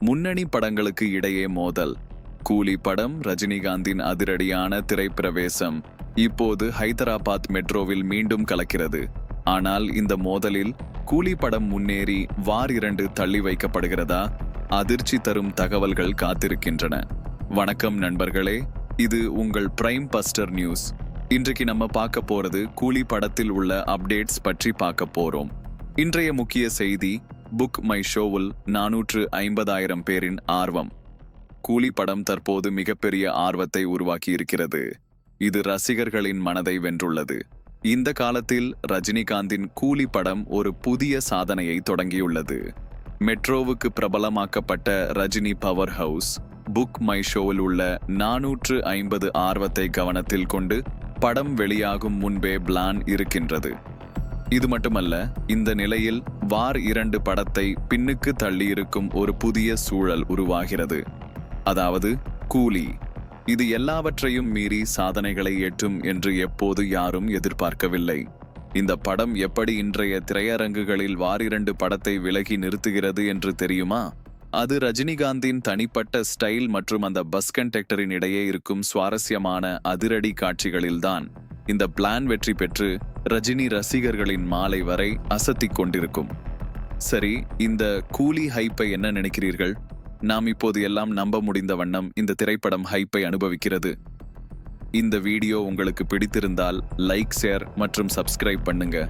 முன்னணி படங்களுக்கு இடையே மோதல். கூலி படம் ரஜினிகாந்தின் அதிரடியான திரைப்பிரவேசம். இப்போது ஹைதராபாத் மெட்ரோவில் மீண்டும் கலக்கிறது. ஆனால் இந்த மோதலில் கூலி படம் முன்னேறி வார் இரண்டு தள்ளி வைக்கப்படுகிறதா? அதிர்ச்சி தரும் தகவல்கள் காத்திருக்கின்றன. வணக்கம் நண்பர்களே இது உங்கள் பிரைம் பஸ்டர் நியூஸ் இன்றைக்கு நம்ம பார்க்க போறது கூலி படத்தில் உள்ள அப்டேட்ஸ் பற்றி பார்க்க போறோம். இன்றைய முக்கிய செய்தி புக் மை ஷோவில் நானூற்று ஐம்பதாயிரம் பேரின் ஆர்வம். கூலி படம் தற்போது மிகப்பெரிய ஆர்வத்தை உருவாக்கியிருக்கிறது. இது ரசிகர்களின் மனதை வென்றுள்ளது. இந்த காலத்தில் ரஜினிகாந்தின் கூலி படம் ஒரு புதிய சாதனையை தொடங்கியுள்ளது. மெட்ரோவுக்கு பிரபலமாக்கப்பட்ட Rajini power house book my ஷோவில் உள்ள நானூற்று ஐம்பது ஆர்வத்தை கவனத்தில் கொண்டு படம் வெளியாகும் முன்பே பிளான் இருக்கின்றது. இது மட்டுமல்ல இந்த நிலையில் வார் இரண்டு படத்தை பின்னுக்கு தள்ளியிருக்கும் ஒரு புதிய சூழல் உருவாகிறது. அதாவது கூலி. இது எல்லாவற்றையும் மீறி சாதனைகளை எட்டும் என்று எப்போது யாரும் எதிர்பார்க்கவில்லை. இந்த படம் எப்படி இன்றைய திரையரங்குகளில் வாரிரண்டு படத்தை விலகி நிறுத்துகிறது என்று தெரியுமா? அது ரஜினிகாந்தின் தனிப்பட்ட ஸ்டைல் மற்றும் அந்த பஸ் கண்டக்டரின் இடையே இருக்கும் சுவாரஸ்யமான அதிரடி காட்சிகளில்தான். இந்த பிளான் வெற்றி பெற்று ரஜினி ரசிகர்களின் மாலை வரை அசத்திக் கொண்டிருக்கும். சரி இந்த கூலி ஹைப்பை என்ன நினைக்கிறீர்கள்? நாம் இப்போது எல்லாம் நம்ப முடிந்த வண்ணம் இந்த திரைப்படம் ஹைப்பை அனுபவிக்கிறது. இந்த வீடியோ உங்களுக்கு பிடித்திருந்தால் லைக் ஷேர் மற்றும் சப்ஸ்கிரைப் பண்ணுங்கள்